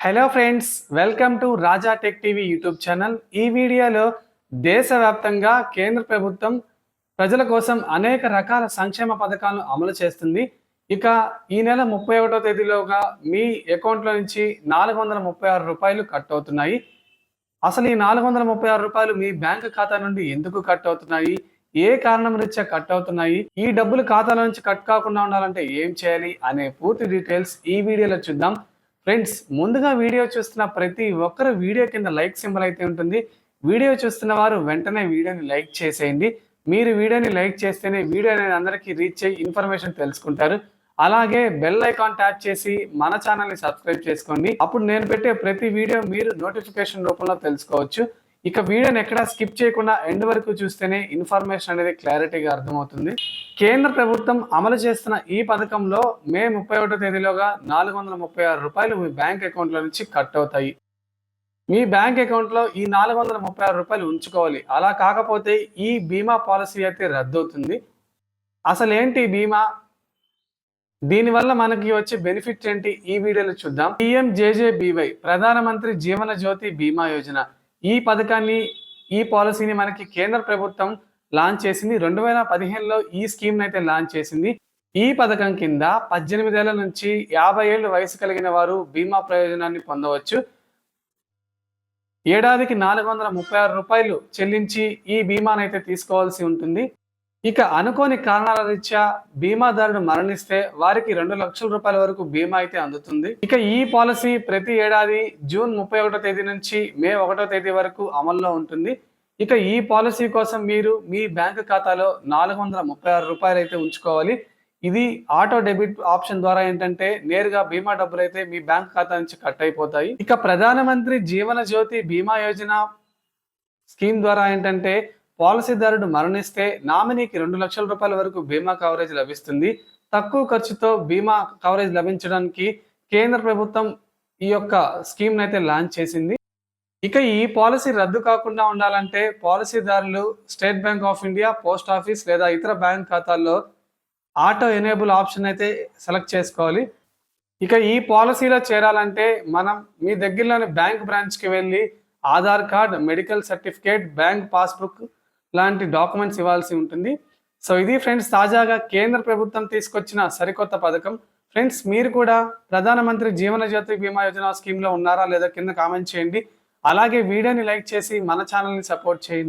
Hello friends welcome to Raja tech TV YouTube channel ఈ వీడియోలో దేశవ్యాప్తంగా కేంద్ర ప్రభుత్వం ప్రజల కోసం అనేక రకాల సంక్షేమ పథకాలను అమలు చేస్తుంది. ఇక ఈ నెల ముప్పై ఒకటో తేదీలోగా మీ అకౌంట్లో నుంచి నాలుగు వందల ముప్పై ఆరు రూపాయలు కట్ అవుతున్నాయి. అసలు ఈ నాలుగు వందల ముప్పై ఆరు రూపాయలు మీ బ్యాంక్ ఖాతా నుండి ఎందుకు కట్ అవుతున్నాయి? ఏ కారణం రీత్యా కట్ అవుతున్నాయి? ఈ డబ్బులు ఖాతాలో నుంచి కట్ కాకుండా ఉండాలంటే ఏం చేయాలి? అనే పూర్తి డీటెయిల్స్ ఈ వీడియోలో చూద్దాం. ఫ్రెండ్స్ ముందుగా వీడియో చూస్తున్న ప్రతి ఒక్కరు వీడియో కింద లైక్ సింబల్ అయితే ఉంటుంది. వీడియో చూస్తున్న వారు వెంటనే వీడియోని లైక్ చేసేయండి. మీరు వీడియోని లైక్ చేస్తేనే వీడియో అనేది అందరికీ రీచ్ అయ్యి ఇన్ఫర్మేషన్ తెలుసుకుంటారు. అలాగే బెల్ ఐకాన్ ట్యాప్ చేసి మన ఛానల్ని సబ్స్క్రైబ్ చేసుకోండి. అప్పుడు నేను పెట్టే ప్రతి వీడియో మీరు నోటిఫికేషన్ రూపంలో తెలుసుకోవచ్చు. ఇక వీడియోని ఎక్కడా స్కిప్ చేయకుండా ఎండ్ వరకు చూస్తేనే ఇన్ఫర్మేషన్ అనేది క్లారిటీగా అర్థమవుతుంది. కేంద్ర ప్రభుత్వం అమలు చేస్తున్న ఈ పథకంలో మే ముప్పై ఒకటో తేదీలోగా నాలుగు వందల ముప్పై ఆరు రూపాయలు మీ బ్యాంక్ అకౌంట్లో నుంచి కట్ అవుతాయి. మీ బ్యాంక్ అకౌంట్లో ఈ నాలుగు వందల ముప్పై ఆరు రూపాయలు ఉంచుకోవాలి. అలా కాకపోతే ఈ బీమా పాలసీ అయితే రద్దవుతుంది. అసలేంటి అసలు ఏంటి బీమా? దీనివల్ల మనకి వచ్చే బెనిఫిట్ ఏంటి? ఈ వీడియోలో చూద్దాం. పిఎంజేజేబీవై ప్రధానమంత్రి జీవన జ్యోతి బీమా యోజన. ఈ పథకాన్ని ఈ పాలసీని మనకి కేంద్ర ప్రభుత్వం లాంచ్ చేసింది. రెండు వేల పదిహేనులో ఈ స్కీమ్ని అయితే లాంచ్ చేసింది. ఈ పథకం కింద పద్దెనిమిదేళ్ళ నుంచి యాభై ఏళ్ళు వయసు కలిగిన వారు బీమా ప్రయోజనాన్ని పొందవచ్చు. ఏడాదికి నాలుగు వందల ముప్పై ఆరు రూపాయలు చెల్లించి ఈ బీమాను అయితే తీసుకోవాల్సి ఉంటుంది. ఇక అనుకోని కారణాల రీత్యా బీమాదారుడు మరణిస్తే వారికి రెండు లక్షల రూపాయల వరకు బీమా అయితే అందుతుంది. ఇక ఈ పాలసీ ప్రతి ఏడాది జూన్ ముప్పై ఒకటో తేదీ నుంచి మే ఒకటో తేదీ వరకు అమల్లో ఉంటుంది. ఇక ఈ పాలసీ కోసం మీరు మీ బ్యాంక్ ఖాతాలో నాలుగు వందల ముప్పై ఆరు రూపాయలు అయితే ఉంచుకోవాలి. ఇది ఆటో డెబిట్ ఆప్షన్ ద్వారా ఏంటంటే నేరుగా బీమా డబ్బులు అయితే మీ బ్యాంక్ ఖాతా నుంచి కట్ అయిపోతాయి. ఇక ప్రధానమంత్రి జీవన జ్యోతి బీమా యోజన స్కీమ్ ద్వారా ఏంటంటే పాలసీదారుడు మరణిస్తే నామినీకి రెండు లక్షల రూపాయల వరకు బీమా కవరేజ్ లభిస్తుంది. తక్కువ ఖర్చుతో బీమా కవరేజ్ లభించడానికి కేంద్ర ప్రభుత్వం ఈ యొక్క స్కీమ్ అయితే లాంచ్ చేసింది. ఇక ఈ పాలసీ రద్దు కాకుండా ఉండాలంటే పాలసీదారులు State Bank of India post office లేదా ఇతర బ్యాంక్ ఖాతాల్లో ఆటో ఎనేబుల్ ఆప్షన్ అయితే సెలెక్ట్ చేసుకోవాలి. ఇక ఈ పాలసీలో చేరాలంటే మనం మీ దగ్గరలోని బ్యాంక్ బ్రాంచ్కి వెళ్ళి Aadhaar card medical certificate bank passbook లాంటి డాక్యుమెంట్స్ ఇవ్వాల్సి ఉంటుంది. సో ఇది ఫ్రెండ్స్ తాజాగా కేంద్ర ప్రభుత్వం తీసుకొచ్చిన సరికొత్త పథకం. ఫ్రెండ్స్ మీరు కూడా ప్రధానమంత్రి జీవన జ్యోతి బీమా యోజన స్కీమ్లో ఉన్నారా లేదా కింద కామెంట్ చేయండి. అలాగే వీడియోని లైక్ చేసి మన ఛానల్ని సపోర్ట్ చేయండి.